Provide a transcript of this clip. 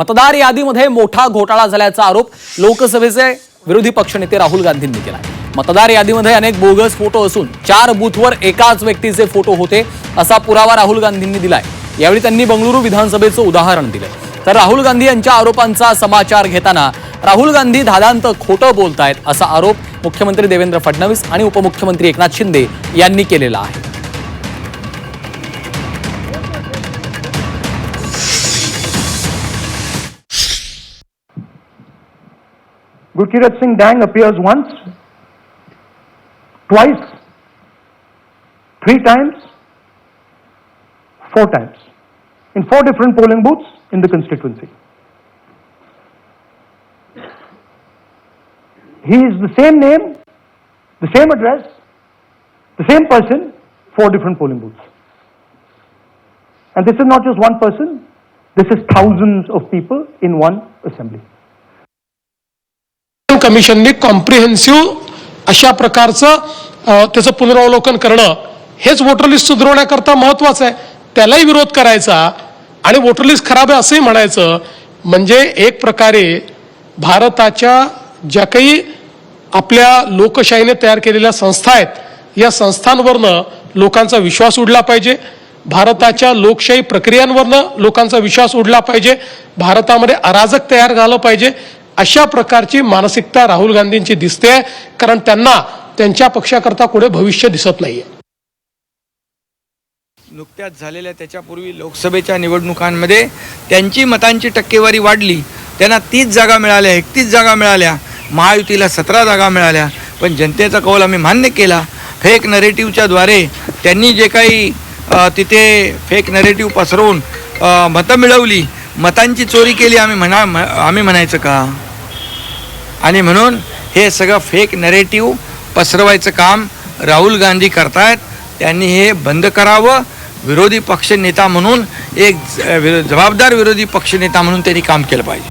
मतदार यादीमध्ये मोठा घोटाळा झाल्याचा आरोप लोकसभेचे विरोधी पक्षनेते राहुल गांधींनी केला मतदार यादीमध्ये अनेक बोगस फोटो असून चार बूथवर एकाच व्यक्तीचे फोटो होते असा पुरावा राहुल गांधींनी दिलाय. यावेळी त्यांनी बंगळुरू विधानसभेचं उदाहरण दिलं तर राहुल गांधी यांच्या आरोपांचा समाचार घेताना राहुल गांधी धादांत खोटं बोलतायत असा आरोप मुख्यमंत्री देवेंद्र फडणवीस आणि उपमुख्यमंत्री एकनाथ शिंदे यांनी केलेला आहे. Gurkirat Singh Dang appears once, twice, three times, four times, in four different polling booths in the constituency. He is the same name, the same address, the same person, four different polling booths. And this is not just one person, this is thousands of people in one assembly. कमिशनने comprehensive अशा प्रकारचं त्याचं पुनरावलोकन करणं हेच voter list सुधारवण्याकरता महत्वाचं आहे. त्यालाही विरोध करायचा आणि वोटर लिस्ट खराब आहे असंही म्हणायचं म्हणजे एक प्रकारे भारताच्या ज्या काही आपल्या लोकशाहीने तयार केलेल्या संस्था आहेत या संस्थांवरनं लोकांचा विश्वास उडला पाहिजे. भारताच्या लोकशाही प्रक्रियांवरनं लोकांचा विश्वास उडला पाहिजे. भारतामध्ये अराजक तयार झालं पाहिजे. अशा प्रकारची मानसिकता राहुल गांधींची दिसते कारण त्यांना त्यांच्या पक्षाकरता कुठे भविष्य दिसत नाहीये. नुकत्याच झालेल्या त्याच्यापूर्वी लोकसभेच्या निवडणुकांमध्ये त्यांची मतांची टक्केवारी वाढली. त्यांना तीस जागा मिळाल्या एकतीस जागा मिळाल्या. महायुतीला सतरा जागा मिळाल्या. पण जनतेचा कौल आम्ही मान्य केला. फेक नरेटिव्हच्याद्वारे त्यांनी जे काही तिथे फेक नरेटिव्ह पसरवून मतं मिळवली मतांची चोरी केली आम्ही म्हणा म- आम्ही म्हणायचं का? आणि म्हणून हे सगळं फेक नरेटिव्ह पसरवायचं काम राहुल गांधी करतायत. त्यांनी हे बंद करावं. विरोधी पक्षनेता म्हणून एक ज- विरो- जबाबदार विरोधी पक्षनेता म्हणून त्यांनी काम केलं पाहिजे.